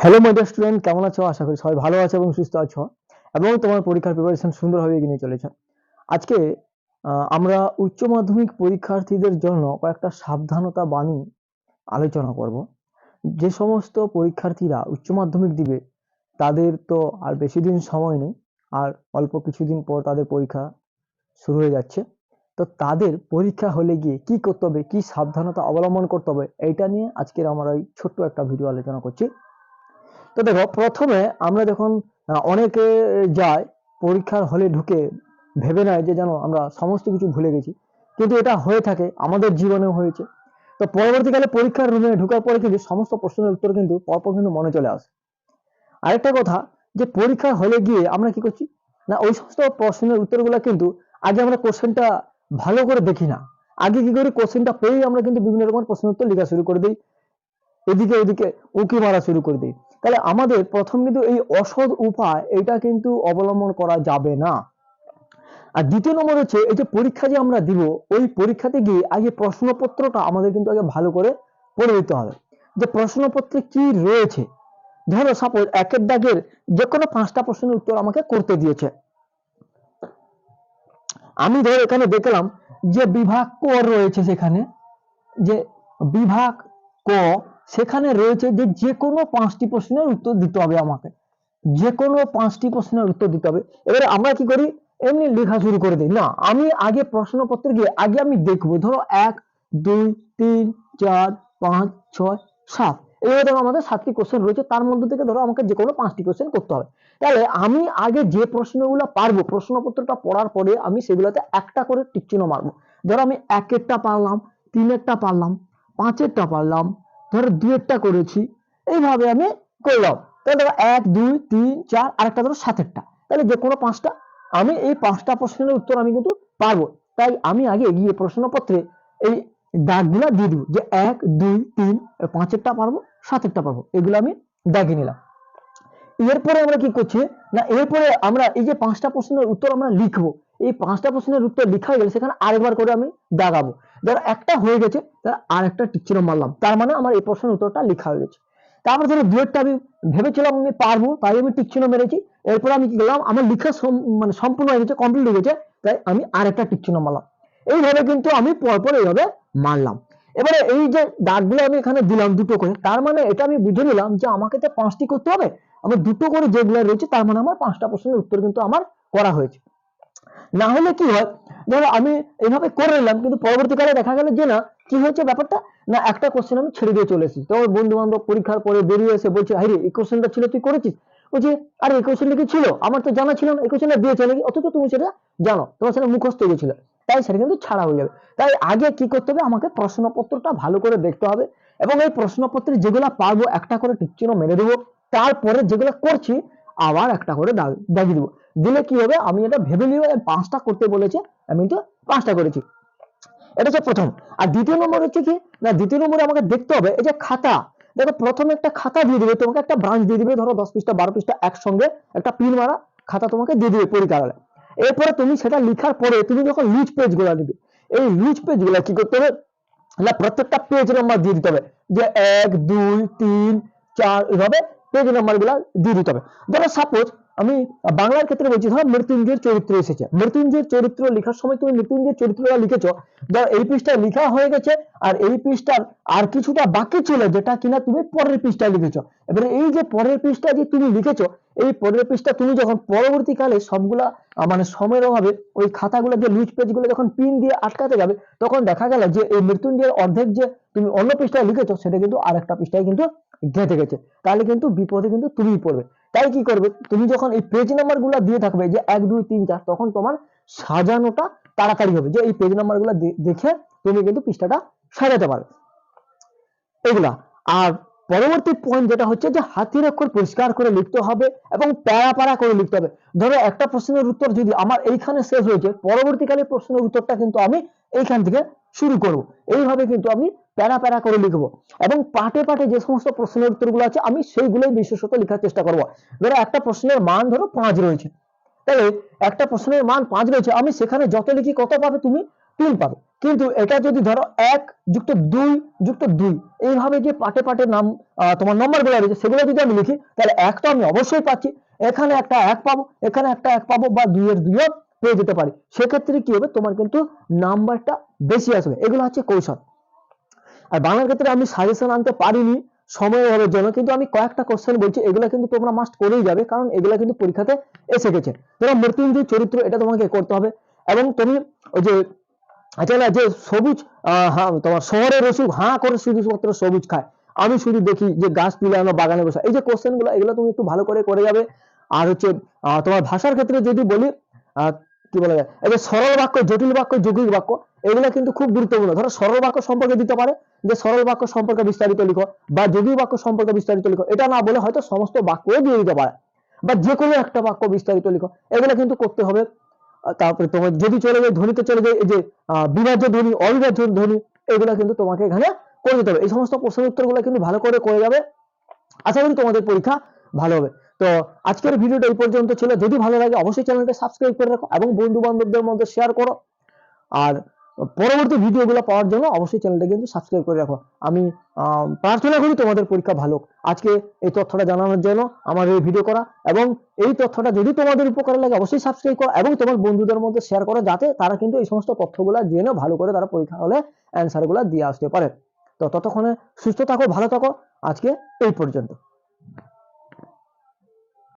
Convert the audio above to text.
Hello my dear student কেমন আছো? আশা করি সবাই ভালো আছো এবং সুস্থ আছো এবং তোমার পরীক্ষার প্রিপারেশন সুন্দরভাবে এগিয়ে নিয়ে চলেছে। আজকে আমরা উচ্চ মাধ্যমিক পরীক্ষার্থীদের জন্য কয়েকটা সাবধানতা বাণী আলোচনা করব। যে সমস্ত পরীক্ষার্থীরা উচ্চ মাধ্যমিক দিবে, তাদের তো আর বেশি দিন সময় নেই, আর অল্প কিছুদিন পর তাদের পরীক্ষা শুরু হয়ে যাচ্ছে। তো তাদের পরীক্ষা হলে গিয়ে কি করতে হবে? কি সাবধানতা অবলম্বন করতে হবে? এইটা নিয়ে আজকের আমরা এই ছোট্ট একটা ভিডিও আলোচনা করছি। তো দেখো, প্রথমে আমরা যখন অনেকে যায়, পরীক্ষার হলে ঢুকে ভেবে নেয় যে জানো আমরা সমস্ত কিছু ভুলে গেছি। কিন্তু এটা হয়ে থাকে, আমাদের জীবনেও হয়েছে। তো পরবর্তীকালে পরীক্ষার রুমে ঢোকার পরে কিন্তু সমস্ত প্রশ্নের উত্তর কিন্তু পরপর কিন্তু মনে চলে আসে। আরেকটা কথা, যে পরীক্ষার হলে গিয়ে আমরা কি করছি? না, ওই সমস্ত প্রশ্নের উত্তরগুলো কিন্তু আগে আমরা কোশ্চেনটা ভালো করে দেখি না। আগে কি করি? কোশ্চেনটা পেয়েই আমরা কিন্তু বিভিন্ন রকমের প্রশ্ন উত্তর লেখা শুরু করে দিই। এদিকে ওদিকে উকি মারা শুরু করে দিই। তাহলে আমাদের প্রথম কিন্তু এই অসৎ উপায়, এটা কিন্তু অবলম্বন করা যাবে না। আর দ্বিতীয় নম্বর হচ্ছে, এই যে পরীক্ষা যে আমরা দিব, ওই পরীক্ষাতে গিয়ে আগে প্রশ্নপত্রটা আমাদের কিন্তু আগে ভালো করে পড়ে দিতে হবে। যে প্রশ্নপত্রে কি রয়েছে? ধরো সাপোজ একের দাগের যে কোনো পাঁচটা প্রশ্নের উত্তর আমাকে করতে দিয়েছে। আমি ধরো এখানে দেখলাম যে বিভাগ ক রয়েছে সেখানে, যে বিভাগ ক সেখানে রয়েছে যে যে কোনো পাঁচটি প্রশ্নের উত্তর দিতে হবে আমাকে। যে কোনো পাঁচটি প্রশ্নের উত্তর দিতে হবে। এবারে আমরা কি করি? এমনি লেখা শুরু করে দিই। না, আমি আগে প্রশ্নপত্র গিয়ে আগে আমি দেখব। ধরো এক, দুই, তিন, চার, পাঁচ, ছয়, সাত। এইভাবে ধরো আমাদের সাতটি কোশ্চেন রয়েছে, তার মধ্যে থেকে ধরো আমাকে যে কোনো পাঁচটি কোশ্চেন করতে হবে। তাহলে আমি আগে যে প্রশ্নগুলো পারব, প্রশ্নপত্রটা পড়ার পরে আমি সেগুলোতে একটা করে টিক চিহ্ন মারবো। ধরো আমি একেরটা পারলাম, তিনেরটা পারলাম, পাঁচেরটা পারলাম, ধরো দুয়েরটা করেছি, এইভাবে আমি করলাম। তাহলে ধরো এক, দুই, তিন, চার, আরেকটা ধরো সাতেরটা। তাহলে যে কোনো পাঁচটা, আমি এই পাঁচটা প্রশ্নের উত্তর আমি কিন্তু পারব। তাই আমি আগে গিয়ে প্রশ্নপত্রে এই দাগগুলা দিয়ে দিব যে এক, দুই, তিন পাঁচেরটা পারব। সাতেরটা পারব এগুলো আমি দাগিয়ে নিলাম। এরপরে আমরা কি করছি? না, এরপরে আমরা এই যে পাঁচটা প্রশ্নের উত্তর আমরা লিখব। এই পাঁচটা প্রশ্নের উত্তর লেখা হয়ে গেলে সেখানে আরেকবার করে আমি দাগাবো ধর একটা হয়ে গেছে, তার আর একটা টিকচিহ্ন মারলাম। তার মানে আমার এই প্রশ্নের উত্তরটা লেখা হয়ে গেছে। তারপরে ধরো দুয়েরটা আমি ভেবেছিলাম আমি পারব, তাই আমি টিকচিহ্ন মেরেছি। এরপর আমি কি করলাম? আমার লেখা মানে সম্পূর্ণ হয়ে গেছে কমপ্লিট হয়ে গেছে, তাই আমি আর একটা টিকচিহ্ন মারলাম। এইভাবে কিন্তু আমি পরপর এইভাবে মারলাম। এবারে এই যে দাগগুলো আমি এখানে দিলাম দুটো করে, তার মানে এটা আমি বুঝে নিলাম যে আমাকে তো পাঁচটি করতে হবে। আমার দুটো করে যেগুলো রয়েছে, তার মানে আমার পাঁচটা প্রশ্নের উত্তর কিন্তু আমার করা হয়েছে। না হলে কি হয়, ধরো আমি এইভাবে করে নিলাম, কিন্তু পরবর্তীকালে দেখা গেল যে না, কি হয়েছে ব্যাপারটা? না, একটা কোশ্চেন আমি ছেড়ে দিয়ে চলে এসেছি। তো বন্ধু বান্ধব পরীক্ষার পরে বেরিয়ে এসে বলছে হাইরে এই কোশ্চেনটা ছিল, তুই করেছিস? বলছে, আরে, এই কোশ্চেনটা কি ছিল? আমার তো জানা ছিল না, এই কোশ্চেনটা দিয়েছে নাকি? অথচ তুমি সেটা জানো, তোমার সেটা মুখস্থ গেছিল। তাই সেটা কিন্তু ছাড়া হয়ে যাবে। তাই আগে কি করতে হবে? আমাকে প্রশ্নপত্রটা ভালো করে দেখতে হবে এবং এই প্রশ্নপত্রে যেগুলো পারব একটা করে টিকচিহ্ন মেরে দেবো, তারপরে যেগুলো করছি আবার একটা করে দাগ দাগিয়ে দেবো। দিলে কি হবে? আমি এটা ভেবে নিব পাঁচটা করতে বলেছে, আমি তো পাঁচটা করেছি। এটা হচ্ছে প্রথম। আর দ্বিতীয় নম্বর হচ্ছে কি? না, দ্বিতীয় নম্বরে আমাকে দেখতে হবে, এই যে খাতা। দেখো, প্রথমে একটা খাতা দিয়ে দিবে, তোমাকে একটা ব্রাঞ্চ দিয়ে দিবে, ধরো দশ পৃষ্ঠা, বারো পৃষ্ঠা একসঙ্গে একটা পিন মারা, খাতা তোমাকে দিয়ে দিবে পরীক্ষাগারে এরপরে তুমি সেটা লেখার পরে তুমি যখন লুজ পেজগুলা নিবে এই লুজ পেজগুলা কি করতে হবে? না, প্রত্যেকটা পেজ নাম্বার দিয়ে দিতে হবে। যে এক, দুই, তিন, চার এভাবে পেজ নাম্বারগুলা দিয়ে দিতে হবে। ধরো সাপোজ আমি বাংলার ক্ষেত্রে বলছি, ধরো মৃত্যুঞ্জয়ের চরিত্র এসেছে। মৃত্যুঞ্জয়ের চরিত্র লেখার সময় তুমি মৃত্যুঞ্জয়ের চরিত্রটা লিখেছো, ধরো এই পৃষ্ঠা লেখা হয়ে গেছে আর এই পৃষ্ঠার আর কিছুটা বাকি ছিল যেটা কিনা তুমি পরের পৃষ্ঠায় লিখেছো। এবারে এই যে পরের পৃষ্ঠা যে তুমি লিখেছো, এই পরের পৃষ্ঠা তুমি যখন পরবর্তীকালে সবগুলা মানে সময়ের অভাবে ওই খাতাগুলো যে লুজ পেজগুলো যখন পিন দিয়ে আটকাতে যাবে, তখন দেখা গেল যে এই মৃত্যুঞ্জয়ের অর্ধেক যে তুমি অন্য পৃষ্ঠায় লিখেছো, সেটা কিন্তু আরেকটা পৃষ্ঠায় কিন্তু গেঁথে গেছে তাহলে কিন্তু বিপদে কিন্তু তুমিই পড়বে। তাই কি করবে? তুমি যখন এই পেজ নাম্বারগুলা দিয়ে থাকবে, যে এক, দুই, তিন, চার, তখন তোমার সাজানোটা তাড়াতাড়ি হবে। যে এই পেজ নাম্বারগুলা দেখে তুমি কিন্তু পৃষ্ঠাটা সাজাতে পারবে এগুলা। আর পরবর্তী পয়েন্ট যেটা হচ্ছে যে হাতির অক্ষর পরিষ্কার করে লিখতে হবে এবং প্যারা প্যারা করে লিখতে হবে। ধরো একটা প্রশ্নের উত্তর যদি আমার এইখানে শেষ হয়েছে, পরবর্তীকালে প্রশ্নের উত্তরটা কিন্তু আমি এইখান থেকে শুরু করব। এইভাবে কিন্তু আমি প্যারা প্যারা করে লিখব। এবং পাটে পাটে যে সমস্ত প্রশ্নের উত্তরগুলো আছে, আমি সেইগুলোই বিশেষত লেখার চেষ্টা করব। ধরো একটা প্রশ্নের মান ধরো পাঁচ রয়েছে। তাহলে একটা প্রশ্নের মান পাঁচ রয়েছে, আমি সেখানে যত লিখি কত পাবে তুমি? তিন পাবে। কিন্তু এটা যদি ধরো এক যুক্ত দুই যুক্ত দুই, এইভাবে যে পাটে পাটে নাম তোমার নম্বরগুলো রয়েছে, সেগুলো যদি আমি লিখি, তাহলে এক তো আমি অবশ্যই পাচ্ছি। এখানে একটা এক পাবো, এখানে একটা এক পাবো বা দুইয়ের দুইও পেয়ে যেতে পারি। সেক্ষেত্রে কি হবে? তোমার কিন্তু নাম্বারটা বেশি আসবে। এগুলো হচ্ছে কৌশল। আর বাংলার ক্ষেত্রে আমি সাজেশন আনতে পারিনি সময় অভাবের জন্য কিন্তু আমি কয়েকটা কোশ্চেন বলছি এগুলো কিন্তু তোমরা মাস্ট করেই যাবে কারণ এগুলো কিন্তু পরীক্ষাতে এসে গেছে। তোমার মৃত্যুঞ্জয় চরিত্র এটা তোমাকে করতে হবে এবং তুমি ওই যে আচ্ছা যে সবুজ আহ, তোমার শহরের রসুক হাঁ করে শুধুমাত্র সবুজ খায় আমি শুধু দেখি যে গাছ আমরা বাগানে বসে এই যে কোশ্চেনগুলো এগুলো তুমি একটু ভালো করে করে যাবে। আর হচ্ছে তোমার ভাষার ক্ষেত্রে যদি বলি আহ, কি বলা যায়? এই যে সরল বাক্য, জটিল বাক্য, যৌগিক বাক্য, এগুলো কিন্তু খুব গুরুত্বপূর্ণ। ধরো সরল বাক্য সম্পর্কে দিতে পারে, যে সরল বাক্য সম্পর্কে বিস্তারিত লিখো বা যৌগিক বাক্য সম্পর্কে বিস্তারিত লিখো, এটা না বলে হয়তো সমস্ত বাক্যও দিয়ে দিতে পারে। বা যে কোনো একটা বাক্য বিস্তারিত লিখো, এগুলো কিন্তু করতে হবে। তারপরে তোমার যদি চলে যায়, ধ্বনিতে চলে যায়, এই যে বিভাজ্য ধ্বনি, অবিভাজ্য ধ্বনি, এগুলো কিন্তু তোমাকে এখানে করে দিতে হবে। এই সমস্ত প্রশ্নের উত্তরগুলো কিন্তু ভালো করে করে যাবে। আশা করি তোমাদের পরীক্ষা ভালো হবে। তো আজকের ভিডিওটা এই পর্যন্ত ছিল। যদি ভালো লাগে অবশ্যই চ্যানেলটা সাবস্ক্রাইব করে রাখো এবং বন্ধু বান্ধবদের মধ্যে শেয়ার করো। আর পরবর্তী ভিডিওগুলো পাওয়ার জন্য অবশ্যই চ্যানেলটা কিন্তু সাবস্ক্রাইব করে রাখো। আমি প্রার্থনা করি তোমাদের পরীক্ষা ভালো। আজকে এই তথ্যটা জানানোর জন্য আমার এই ভিডিও করা এবং এই তথ্যটা যদি তোমাদের উপকারে লাগে অবশ্যই সাবস্ক্রাইব করো এবং তোমার বন্ধুদের মধ্যে শেয়ার করো যাতে তারা কিন্তু এই সমস্ত তথ্যগুলো জেনে ভালো করে তারা পরীক্ষা হলে অ্যান্সারগুলো দিয়ে আসতে পারে। তো ততক্ষণে সুস্থ থাকো, ভালো থাকো। আজকে এই পর্যন্ত।